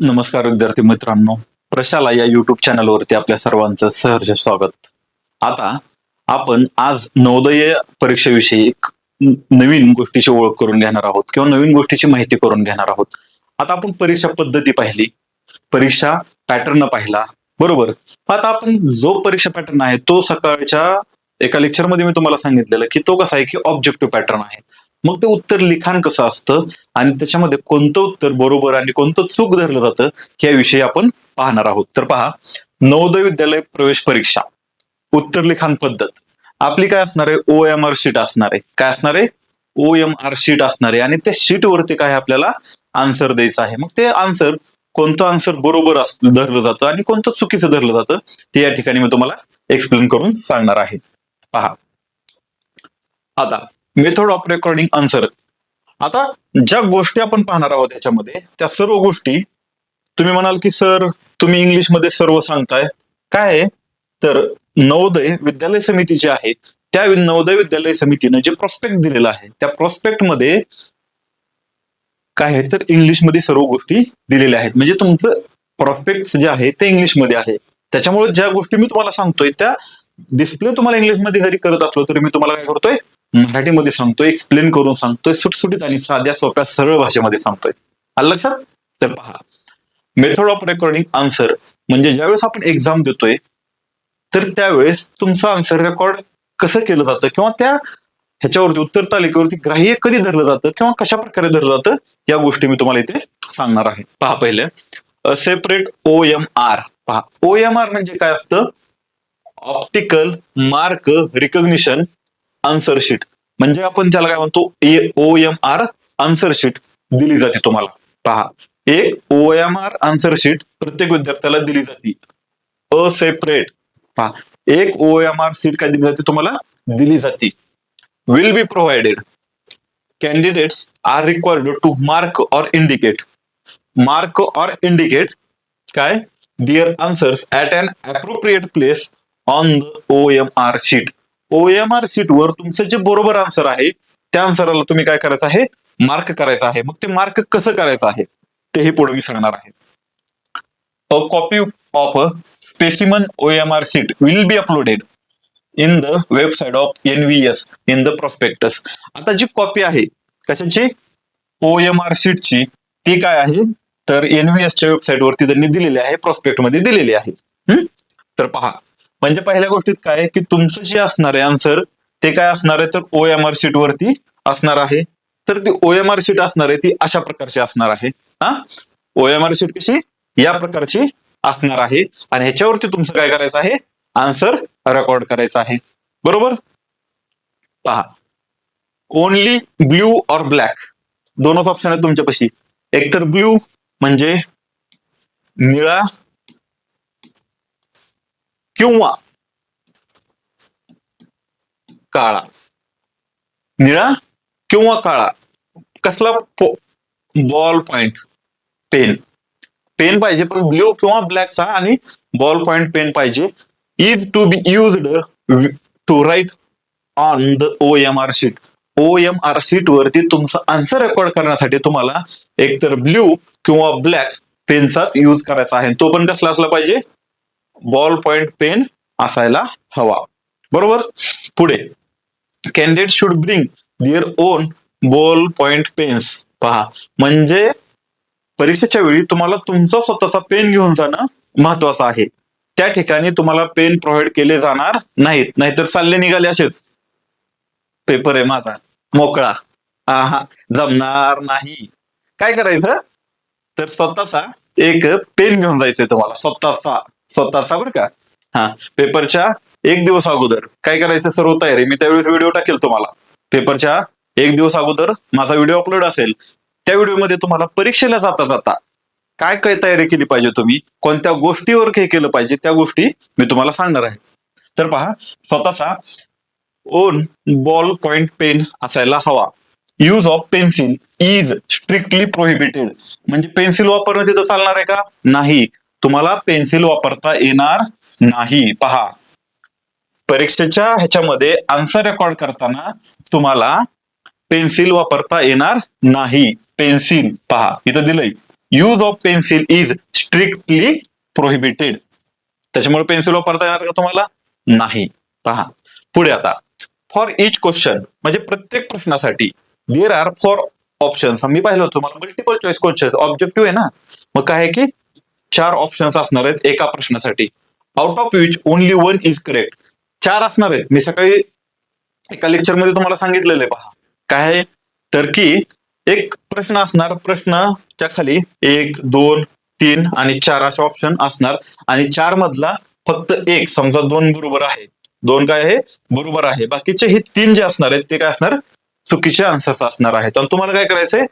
नमस्कार विद्यार्थी मित्रांनो. प्रशाला या युट्यूब चॅनलवरती आपल्या सर्वांचं सहर्ष स्वागत. आता आपण आज नवोदय परीक्षेविषयी नवीन गोष्टीची ओळख करून घेणार आहोत किंवा नवीन गोष्टीची माहिती करून घेणार आहोत. आता आपण परीक्षा पद्धती पाहिली. परीक्षा पॅटर्न पाहिला. बरोबर? आता आपण जो परीक्षा पॅटर्न आहे तो सकाळच्या एका लेक्चरमध्ये मी तुम्हाला सांगितलेलं की तो कसा आहे की ऑब्जेक्टिव्ह पॅटर्न आहे. मग ते उत्तर लिखाण कसं असतं? आणि त्याच्यामध्ये कोणतं उत्तर बरोबर आणि कोणतं चूक धरलं जातं याविषयी आपण पाहणार आहोत. तर पहा नवोदय विद्यालय प्रवेश परीक्षा उत्तर लिखाण पद्धत. आपली काय असणार आहे? ओ एम आर शीट असणार आहे. काय असणार आहे? ओ एम आर शीट असणार आहे. आणि त्या शीट वरती काय आपल्याला आन्सर द्यायचं आहे. मग ते आन्सर कोणतं आन्सर बरोबर धरलं जातं आणि कोणतं चुकीचं धरलं जातं ते या ठिकाणी मी तुम्हाला एक्सप्लेन करून सांगणार आहे. पहा. आता मेथड ऑफ रेकॉर्डिंग आन्सर आता ज्या गोष्टी आपण पाहणार आहोत याच्यामध्ये त्या सर्व गोष्टी तुम्ही म्हणाल की सर तुम्ही इंग्लिशमध्ये सर्व सांगताय. काय आहे? तर नवोदय विद्यालय समिती जी आहे त्या नवोदय विद्यालय समितीनं जे प्रॉस्पेक्ट दिलेलं आहे त्या प्रॉस्पेक्टमध्ये काय आहे? तर इंग्लिशमध्ये सर्व गोष्टी दिलेल्या आहेत. म्हणजे तुमचं प्रॉस्पेक्ट जे आहे ते इंग्लिशमध्ये आहे. त्याच्यामुळे ज्या गोष्टी मी तुम्हाला सांगतोय त्या डिस्प्ले तुम्हाला इंग्लिशमध्ये जरी करत असलो तरी मी तुम्हाला काय करतोय? मराठीमध्ये सांगतोय एक्सप्लेन करून सांगतोय सुटसुटीत आणि साध्या सोप्या सरळ भाषेमध्ये सांगतोय. आलं लक्षात? तर पहा. मेथड ऑफ रेकॉर्डिंग आन्सर म्हणजे ज्यावेळेस आपण एक्झाम देतोय तर त्यावेळेस तुमचा आन्सर रेकॉर्ड कसं केलं जातं किंवा त्या ह्याच्यावरती उत्तर तालिकेवरती ग्राह्य कधी धरलं जातं किंवा कशा प्रकारे धरलं जातं या गोष्टी मी तुम्हाला इथे सांगणार आहे. पहा पहिले. सेपरेट ओ एम आर पहा. ओ एम आर म्हणजे काय असतं? Optical mark recognition answer sheet म्हणजे आपण त्याला काय म्हणतो? O M R answer sheet दिली जाते तुम्हाला. पहा. एक O M R answer sheet प्रत्येक विद्यार्थ्याला दिली जाते. अ सेपरेट पहा. एक ओ एम आर सीट काय दिली जाते तुम्हाला? दिली जाते. Will be provided candidates are required to mark or indicate mark or indicate काय? Their answers at an appropriate place on the O M R sheet O M R वर तुमचं जे बरोबर आन्सर आहे त्या आन्सरला तुम्ही काय करायचं आहे? मार्क करायचं आहे. मग ते मार्क कसं करायचं आहे? तेही पुढे मी सांगणार आहे. A copy of a specimen O M R will be uploaded in the website of N V S in the prospectus आता जी कॉपी आहे कशाची? ओ एम आर ती काय आहे? तर एन व्ही एसच्या वेबसाईट वरती त्यांनी दिलेली आहे प्रॉस्पेक्टमध्ये दिलेली आहे. हम्म? तर पहा म्हणजे पहिल्या गोष्टीत काय की तुमचं जे असणार आहे आन्सर ते काय असणार आहे? तर ओ एम आर शीट वरती असणार आहे. तर ती ओ एम आर शीट असणार आहे ती अशा प्रकारची असणार आहे. हा? ओ एम आर शीट कशी? या प्रकारची असणार आहे. आणि ह्याच्यावरती तुमचं काय करायचं आहे? आन्सर रेकॉर्ड करायचा आहे. बरोबर? पहा. ओनली ब्ल्यू और ब्लॅक दोनच ऑप्शन आहेत तुमच्यापाशी. एकतर ब्ल्यू म्हणजे निळा किंवा काळा. निळा किंवा काळा. कसला बॉल पॉइंट पेन पेन पाहिजे पण ब्ल्यू किंवा ब्लॅकचा आणि बॉल पॉइंट पेन पाहिजे. Is to be used to write on the O M R sheet O M R sheet वरती तुमचा आन्सर रेकॉर्ड करण्यासाठी तुम्हाला एकतर ब्ल्यू किंवा ब्लॅक पेनचाच यूज करायचा आहे. तो पण कसला असला पाहिजे? बॉल पॉइंट पेन असायला हवा. बरोबर? पुढे. Candidate should bring their own ball point pens पहा. म्हणजे परीक्षेच्या वेळी तुम्हाला तुमचा स्वतःचा पेन घेऊन जाणं महत्वाचं आहे. त्या ठिकाणी तुम्हाला पेन प्रोव्हाइड केले जाणार नाहीत. नाहीतर चालले निघाले असेच. पेपर आहे माझा. मोकळा. हा जमणार नाही. काय करायचं? तर स्वतःचा एक पेन घेऊन जायचंय तुम्हाला. स्वतःचा. स्वतःचा बरं का? हा पेपरच्या एक दिवस अगोदर. काय करायचं सर्व तयारी? मी त्यावेळेस व्हिडिओ टाकेल तुम्हाला. पेपरच्या एक दिवस अगोदर माझा व्हिडिओ अपलोड असेल. त्या व्हिडिओमध्ये तुम्हाला परीक्षेला जाता जाता काय काय तयारी केली पाहिजे तुम्ही? कोणत्या गोष्टीवर हे केलं पाहिजे? त्या गोष्टी मी तुम्हाला सांगणार आहे. तर पहा स्वतःचा ओन बॉल पॉइंट पेन असायला हवा. Use of pencil is strictly prohibited म्हणजे पेन्सिल वापरणं तिथं चालणार आहे का? नाही. तुम्हाला पेन्सिल वापरता येणार नाही. पहा. परीक्षेच्या ह्याच्यामध्ये आन्सर रेकॉर्ड करताना तुम्हाला पेन्सिल वापरता येणार नाही. पेन्सिल. पहा. इथं दिलंय. Use of pencil is strictly prohibited त्याच्यामुळे पेन्सिल वापरता येणार का तुम्हाला? नाही. पहा. पुढे आता. फॉर इच क्वेश्चन म्हणजे प्रत्येक प्रश्नासाठी देर आर फॉर ऑप्शन्स मी पाहिलं तुम्हाला. मल्टिपल चॉईस क्वेश्चन ऑब्जेक्टिव्ह आहे ना. मग काय आहे की चार ऑप्शन्स असणार आहेत एका प्रश्नासाठी. Out of which only one is correct चार असणार आहेत. मी सकाळी एका लेक्चरमध्ये तुम्हाला सांगितलेलं आहे पहा काय आहे? तर की एक प्रश्न असणार. प्रश्नाच्या खाली एक दोन तीन आणि चार असे ऑप्शन असणार. आणि चार मधला फक्त एक समजा दोन बरोबर आहे. दोन काय आहे? बरोबर आहे. बाकीचे हे तीन जे असणार आहेत ते काय असणार? चुकीचे आन्सर्स असणार आहेत. आणि तुम्हाला काय करायचंय?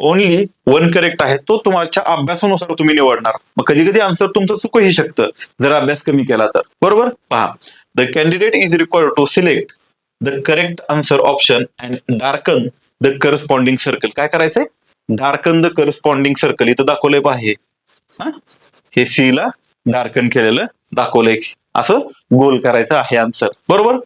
ओनली वन करेक्ट आहे तो तुमच्या अभ्यासानुसार तुम्ही निवडणार. मग कधी कधी आन्सर तुमचं चुकूही शकतं. जर अभ्यास कमी केला तर. बरोबर? पहा. The candidate is required to select the correct answer option and darken the corresponding circle काय करायचंय? डार्कन द करस्पॉन्डिंग सर्कल इथं दाखवलंय पहा हे. हा? सी ला डार्कन केलेलं दाखवलंय असं गोल करायचं आहे आन्सर बरोबर?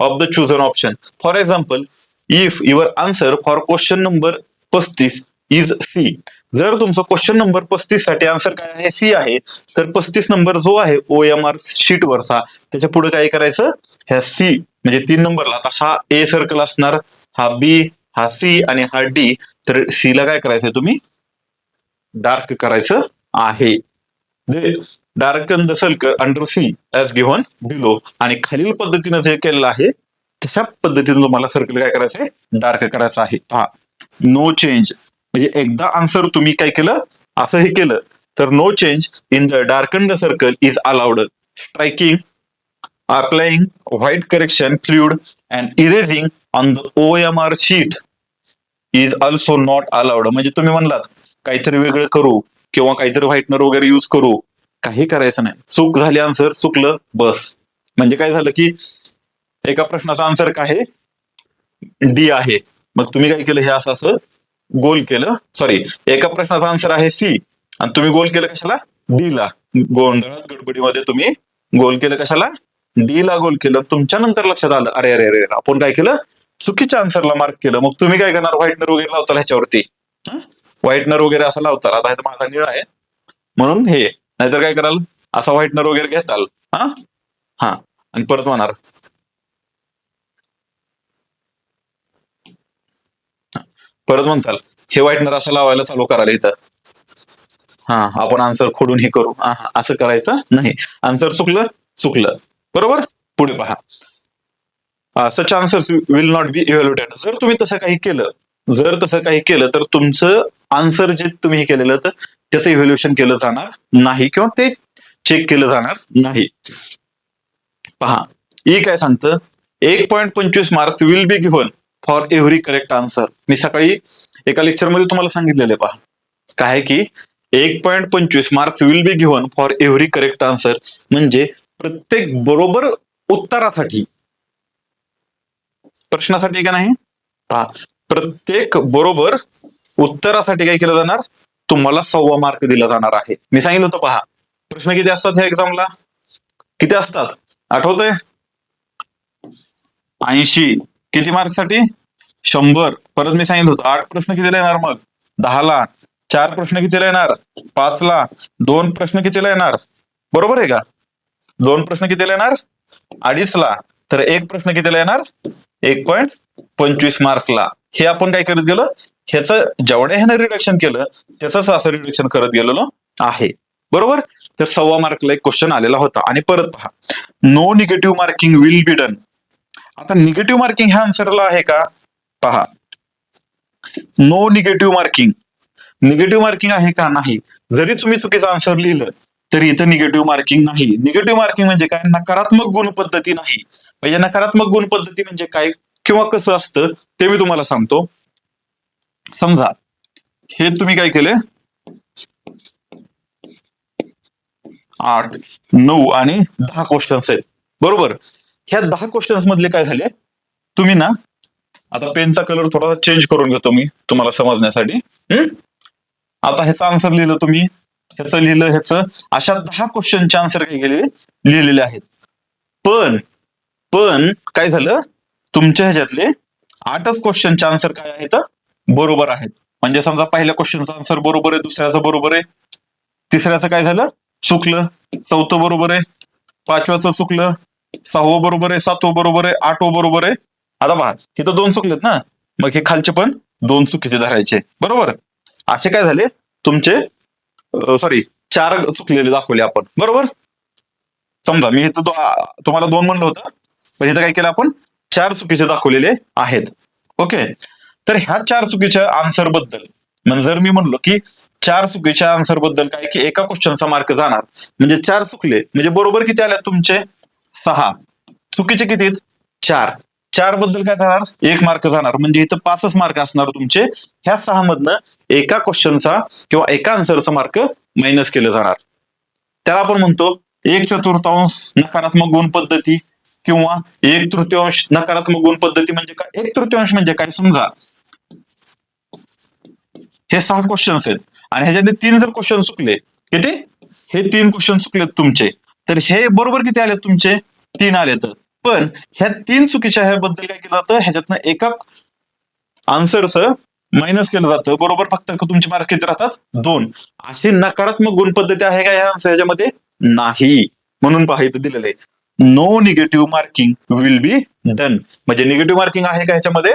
Of the chosen option for example if your answer for question number पस्तीस इज सी जर तुमचं क्वेश्चन नंबर पस्तीससाठी आन्सर काय आहे? सी आहे. तर पस्तीस नंबर जो आहे ओ एम आर शीट वरचा त्याच्या पुढे काय करायचं? ह्या सी म्हणजे तीन नंबरला आता हा ए सर्कल असणार हा बी हा सी आणि हा डी तर सी ला काय करायचंय तुम्ही? डार्क करायचं आहे. Darken the circle under C as given below आणि खालील पद्धतीनं जे केलेलं आहे तशा पद्धतीने तुम्हाला सर्कल काय करायचं आहे डार्क करायचं आहे. हा नो चेंज म्हणजे एकदा आन्सर तुम्ही काय केलं? असं हे केलं. तर no change in the darken the circle is allowed striking applying white correction fluid and erasing on the O M R sheet is also not allowed म्हणजे तुम्ही म्हणलात काहीतरी वेगळं करू किंवा काहीतरी व्हाईटनर वगैरे युज करू. काही करायचं नाही. चूक झाली आन्सर चुकलं बस. म्हणजे काय झालं की एका प्रश्नाचा आन्सर काय आहे? डी आहे. मग तुम्ही काय केलं? हे असं असं गोल केलं. सॉरी एका प्रश्नाचा आन्सर आहे सी आणि तुम्ही गोल केलं कशाला? डी ला. गोंधळात गडबडीमध्ये तुम्ही गोल केलं कशाला? डी ला गोल केलं. तुमच्या नंतर लक्षात आलं. अरे अरे अरे आपण काय केलं? चुकीच्या आन्सरला मार्क केलं. मग तुम्ही काय करणार? व्हाईटनर वगैरे लावताल ह्याच्यावरती. व्हाईटनर वगैरे असं लावताल. आता हे तर माझा निळा आहे. म्हणून हे. नाहीतर काय कराल? असा व्हाईटनर वगैरे घेताल. हा? हा. आणि परत म्हणणार परत म्हणताल हे व्हाईटनर असं लावायला चालू करायला इथं. हा आपण आन्सर खोडून हे करू. हा, हा, असं करायचं नाही. आन्सर चुकलं चुकलं. बरोबर? पुढे पहा. Such answers will not be evaluated जर तुम्ही तसं काही केलं जर तसं काही केलं तर तुमचं आन्सर जे तुम्ही हे केलेलं तर त्याचं इव्हॅल्युएशन केलं जाणार नाही किंवा ते चेक केलं जाणार नाही. पहा ई काय सांगतं? एक पॉईंट पंचवीस marks will be given for every correct answer. मी सकाळी एका लेक्चरमध्ये तुम्हाला सांगितलेले पहा. काय आहे की एक पॉईंट पंचवीस marks will be given for every correct answer म्हणजे प्रत्येक बरोबर उत्तरासाठी. प्रश्नासाठी का नाही? पहा. प्रत्येक बरोबर उत्तरासाठी काय केलं जाणार? तुम्हाला सव्वा मार्क दिला जाणार आहे. मी सांगितलं होतं पहा. प्रश्न किती असतात ह्या एक्झामला किती असतात? आठवतंय? ऐंशी. किती मार्कसाठी शंभर. परत मी सांगितलं होतं आठ प्रश्न कितीला येणार मग? दहाला. चार प्रश्न कितीला येणार? पाचला. दोन प्रश्न कितीला येणार? बरोबर आहे का? दोन प्रश्न कितीला येणार? अडीचला. तर एक प्रश्न कितीला येणार? एक पॉईंट पंचवीस मार्क्सला हे आपण काय करत गेलो? ह्याचं जेवढ्या ह्यानं रिडक्शन केलं त्याच असं रिडक्शन करत गेलेलो आहे. बरोबर? तर सव्वा मार्कला एक क्वेश्चन आलेला होता. आणि परत पहा. No negative marking will be done आता निगेटिव्ह मार्किंग ह्या आन्सरला आहे का? पहा. No negative marking negative marking आहे का? नाही. जरी तुम्ही चुकीचं आन्सर लिहिलं तरी इथं निगेटिव्ह मार्किंग नाही. निगेटिव्ह मार्किंग म्हणजे काय? नकारात्मक गुण पद्धती नाही. म्हणजे नकारात्मक गुण पद्धती म्हणजे काय किंवा कसं असतं ते मी तुम्हाला सांगतो. समजा हे तुम्ही काय केले? आठ नऊ आणि दहा क्वेश्चन्स आहेत. बरोबर? ह्या दहा क्वेश्चन्स मधले काय झाले? तुम्ही ना आता पेनचा कलर थोडासा चेंज करून घेतो मी तुम्हाला समजण्यासाठी. आता ह्याचं आन्सर लिहिलं तुम्ही. ह्याचं लिहिलं ह्याचं. अशा दहा क्वेश्चनचे आन्सर काय केलेले लिहिलेले आहेत. पण पण काय झालं? तुमच्या ह्याच्यातले आठच क्वेश्चनचे आन्सर काय आहेत? बरोबर आहेत. म्हणजे समजा पहिल्या क्वेश्चनचा आन्सर बरोबर आहे दुसऱ्याचं बरोबर आहे. तिसऱ्याचं काय झालं? चुकलं. चौथं बरोबर आहे. पाचव्याचं चुकलं. सहावं बरोबर आहे सातवं बरोबर आहे आठवं बरोबर आहे. आता पहा इथं दोन चुकलेत ना? मग हे खालचे पण दोन चुकीचे धरायचे. बरोबर? असे काय झाले? तुमचे सॉरी चार चुकलेले दाखवले आपण. बरोबर? समजा मी इथं तुम्हाला दोन म्हणलं होतं. पण इथं काय केलं आपण? चार चुकीचे दाखवलेले आहेत. ओके? तर ह्या चार चुकीच्या आन्सरबद्दल म्हणजे जर मी म्हणलो की चार चुकीच्या आन्सरबद्दल काय की एका क्वेश्चनचा मार्क जाणार म्हणजे चार चुकले म्हणजे बरोबर किती आले तुमचे? सहा. चुकीचे किती आहेत? चार. चारबद्दल काय करणार? एक मार्क जाणार. म्हणजे इथं पाचच मार्क असणार तुमचे. ह्या सहा मधनं एका क्वेश्चनचा किंवा एका आन्सरचा मार्क मायनस केलं जाणार. त्याला आपण म्हणतो एक चतुर्थांश नकारात्मक गुण पद्धती किंवा एक तृतीयांश नकारात्मक गुण पद्धती म्हणजे काय? एक तृतीयांश म्हणजे काय? समजा. हे सहा क्वेश्चन आहेत. आणि ह्याच्यातले तीन जर क्वेश्चन चुकले किती? हे तीन क्वेश्चन चुकलेत तुमचे. तर हे बरोबर किती आले तुमचे? तीन आले तर. पण ह्या तीन चुकीच्या ह्याबद्दल काय केलं जातं? ह्याच्यातनं एका आन्सरचं मायनस केलं जातं. बरोबर? फक्त तुमचे मार्क किती राहतात? दोन. अशी नकारात्मक गुण पद्धती आहे का ह्या आन्सर ह्याच्यामध्ये? नाही. म्हणून पहा इथं दिलेलं आहे. No negative marking will be done म्हणजे निगेटिव्ह मार्किंग आहे का ह्याच्यामध्ये?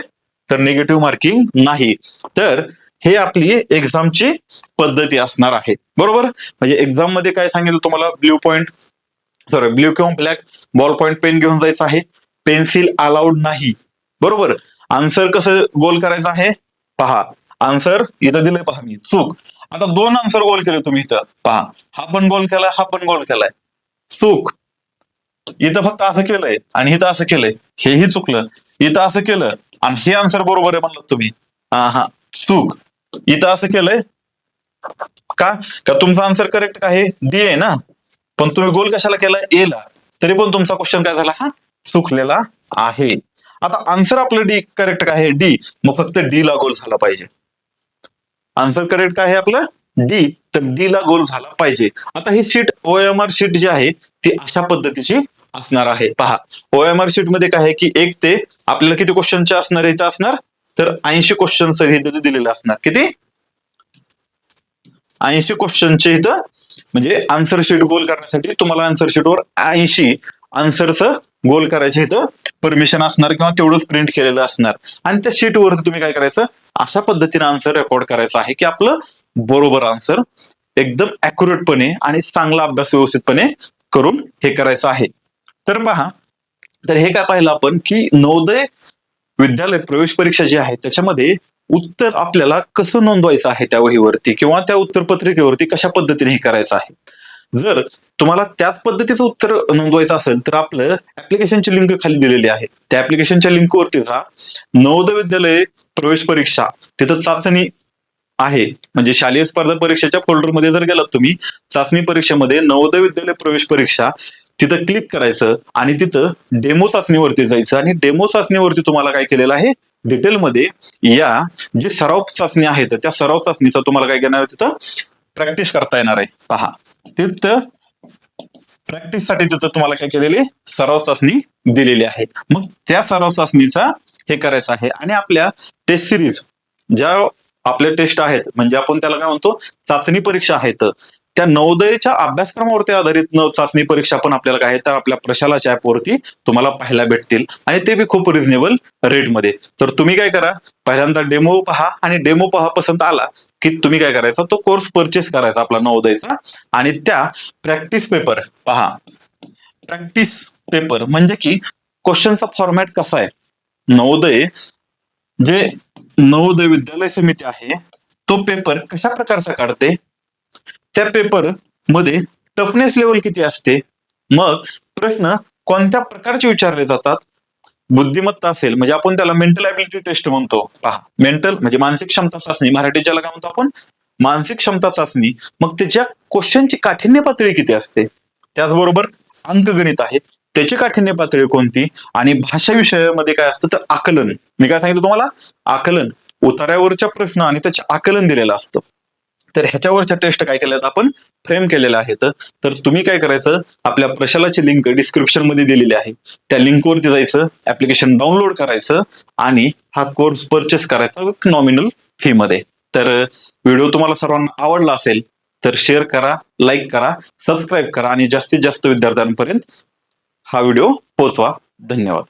तर निगेटिव्ह मार्किंग नाही. तर हे आपली एक्झामची पद्धती असणार आहे. बरोबर? म्हणजे एक्झाममध्ये काय सांगितलं तुम्हाला? ब्ल्यू पॉइंट सॉरी ब्ल्यू किंवा ब्लॅक बॉल पॉईंट पेन घेऊन जायचं आहे. पेन्सिल अलाउड नाही. बरोबर? आन्सर कसं गोल करायचं आहे? पहा. आन्सर इथं दिलंय पहा मी. चूक. आता दोन आन्सर गोल केले तुम्ही इथं. पहा. हा पण गोल केलाय हा पण गोल केलाय. चूक. इथं फक्त असं केलंय आणि इथं असं केलंय. हेही चुकलं. इथं असं केलं आणि हे आन्सर बरोबर आहे म्हणलं तुम्ही. हा हा. चूक. इथं असं केलंय. का? का तुमचा आन्सर करेक्ट काय आहे? डी आहे ना? पण तुम्ही गोल कशाला केला? ए ला. तरी पण तुमचा क्वेश्चन काय झाला? हा चुकलेला आहे. आता आन्सर आपलं डी करेक्ट काय आहे? डी मग फक्त डी ला गोल झाला पाहिजे. आन्सर करेक्ट काय आहे आपलं? डी तर डी ला गोल झाला पाहिजे. आता ही शीट ओएमआर शीट जी आहे ती अशा पद्धतीची असणार आहे. पहा ओएमआर शीटमध्ये काय आहे की एक ते आपल्याला किती क्वेश्चनचे असणार इथं असणार. तर ऐंशी क्वेश्चन इथं दिलेलं असणार. किती? ऐंशी क्वेश्चनचे इथं म्हणजे आन्सर शीट गोल करण्यासाठी तुम्हाला आन्सर शीटवर ऐंशी आन्सरचं गोल करायचे इथं परमिशन असणार किंवा तेवढंच प्रिंट केलेलं असणार. आणि त्या शीटवर तुम्ही काय करायचं? अशा पद्धतीने आन्सर रेकॉर्ड करायचं आहे की आपलं बरोबर आन्सर एकदम अॅक्युरेटपणे आणि चांगला अभ्यास व्यवस्थितपणे करून हे करायचं आहे. तर पहा तर हे काय पाहिलं आपण की नवोदय विद्यालय प्रवेश परीक्षा जी आहे त्याच्यामध्ये उत्तर आपल्याला कसं नोंदवायचं आहे त्या वहीवरती किंवा त्या उत्तर पत्रिकेवरती कशा पद्धतीने हे करायचं आहे? जर तुम्हाला त्याच पद्धतीचं उत्तर नोंदवायचं असेल तर आपलं ऍप्लिकेशनची लिंक खाली दिलेली आहे. त्या ऍप्लिकेशनच्या लिंकवरती जा. नवोदय विद्यालय प्रवेश परीक्षा तिथं चाचणी आहे. म्हणजे शालेय स्पर्धा परीक्षेच्या फोल्डरमध्ये जर गेलात तुम्ही चाचणी परीक्षेमध्ये नवोदय विद्यालय प्रवेश परीक्षा तिथं क्लिक करायचं आणि तिथं डेमो चाचणीवरती जायचं. आणि डेमो चाचणीवरती तुम्हाला काय केलेलं आहे? डिटेलमध्ये या जे सराव चाचणी आहेत त्या सराव चाचणीचा तुम्हाला काय घेणार आहे तिथं? प्रॅक्टिस करता येणार आहे. पहा. तिथं प्रॅक्टिससाठी तिथं तुम्हाला काय केलेली सराव चाचणी दिलेली आहे. मग त्या सराव चाचणीचा हे करायचं आहे. आणि आपल्या टेस्ट सिरीज ज्या आपल्या टेस्ट आहेत म्हणजे आपण त्याला काय म्हणतो? चाचणी परीक्षा आहेत. त्या नवोदयच्या अभ्यासक्रमावरती आधारित नव चाचणी परीक्षा पण आपल्याला काय आहे तर आपल्या प्रशालाच्या ऍपवरती तुम्हाला पाहायला भेटतील. आणि ते बी खूप रिझनेबल रेटमध्ये तर तुम्ही काय करा पहिल्यांदा डेमो पहा आणि डेमो पहा पसंत आला की तुम्ही काय करायचा तो कोर्स परचेस करायचा आपला नवोदयचा. आणि त्या प्रॅक्टिस पेपर पहा. प्रॅक्टिस पेपर म्हणजे की क्वेश्चनचा फॉर्मॅट कसा आहे? नवोदय जे नवोदय विद्यालय समिती आहे तो पेपर कशा प्रकारचा काढते? त्या पेपरमध्ये टफनेस लेवल किती असते? मग प्रश्न कोणत्या प्रकारचे विचारले जातात? बुद्धिमत्ता असेल म्हणजे आपण त्याला मेंटल ऍबिलिटी टेस्ट म्हणतो. पहा मेंटल म्हणजे मानसिक क्षमता चाचणी. मराठीत ज्याला काय म्हणतो आपण? मानसिक क्षमता चाचणी. मग त्याच्या क्वेश्चनची काठिण्य पातळी किती असते? त्याचबरोबर अंकगणित आहे. त्याची काठिण्य पातळी कोणती? आणि भाषा विषयामध्ये काय असतं? तर आकलन. मी काय सांगितलं तुम्हाला? आकलन. उतार्यावरच्या प्रश्न आणि त्याचे आकलन दिलेलं असतं. तर ह्याच्यावरच्या टेस्ट काय केल्यात आपण? फ्रेम केलेल्या आहेत तर तुम्ही काय करायचं? आपल्या प्रशालाची लिंक डिस्क्रिप्शनमध्ये दिलेली आहे. त्या लिंकवरती जायचं ऍप्लिकेशन डाउनलोड करायचं आणि हा कोर्स परचेस करायचा नॉमिनल फी मध्ये. तर व्हिडिओ तुम्हाला सर्वांना आवडला असेल तर शेअर करा लाईक करा सबस्क्राईब करा आणि जास्तीत जास्त विद्यार्थ्यांपर्यंत हा व्हिडिओ पोहोचवा. धन्यवाद.